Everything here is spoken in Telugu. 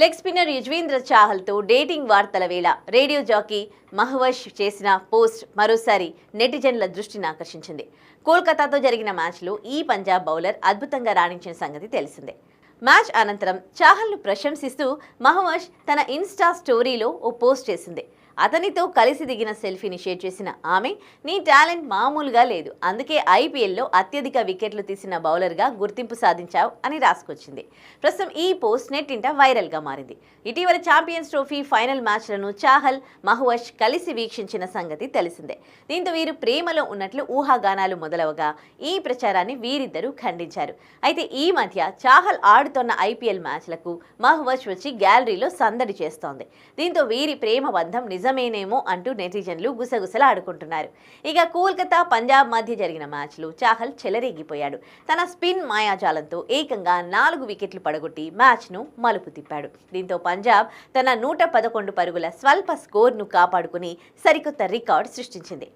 లెగ్ స్పిన్నర్ యుజ్వేంద్ర చాహల్తో డేటింగ్ వార్తల వేళ. రేడియో జాకీ మహవష్ చేసిన పోస్ట్ మరోసారి నెటిజన్ల దృష్టిని ఆకర్షించింది. కోల్కతాతో జరిగిన మ్యాచ్లో ఈ పంజాబ్ బౌలర్ అద్భుతంగా రాణించిన సంగతి తెలిసిందే. మ్యాచ్ అనంతరం చాహల్ను ప్రశంసిస్తూ మహవష్ తన ఇన్స్టా స్టోరీలో ఓ పోస్ట్ చేసింది. అతనితో కలిసి దిగిన సెల్ఫీని షేర్ చేసిన ఆమె నీ టాలెంట్ మామూలుగా లేదు. అందుకే ఐపీఎల్లో అత్యధిక వికెట్లు తీసిన బౌలర్గా గుర్తింపు సాధించావు అని రాసుకొచ్చింది. ప్రస్తుతం ఈ పోస్ట్ నెట్టింట వైరల్గా మారింది. ఇటీవల ఛాంపియన్స్ ట్రోఫీ ఫైనల్ మ్యాచ్లను చాహల్ మహువష్ కలిసి వీక్షించిన సంగతి తెలిసిందే. దీంతో వీరు ప్రేమలో ఉన్నట్లు ఊహాగానాలు మొదలవగా ఈ ప్రచారాన్ని వీరిద్దరూ ఖండించారు. అయితే ఈ మధ్య చాహల్ ఆడుతున్న ఐపీఎల్ మ్యాచ్లకు మహువష్ వచ్చి గ్యాలరీలో సందడి చేస్తోంది. దీంతో వీరి ప్రేమ బంధం నిజమేనేమో అంటూ నెటిజన్లు గుసగుసలాడుకుంటున్నారు. ఇక కోల్కతా పంజాబ్ మధ్య జరిగిన మ్యాచ్లో చాహల్ చెలరేగిపోయాడు. తన స్పిన్ మాయాజాలంతో ఏకంగా నాలుగు వికెట్లు పడగొట్టి మ్యాచ్ను మలుపు తిప్పాడు. దీంతో పంజాబ్ తన నూట పదకొండు పరుగుల స్వల్ప స్కోర్ను కాపాడుకుని సరికొత్త రికార్డు సృష్టించింది.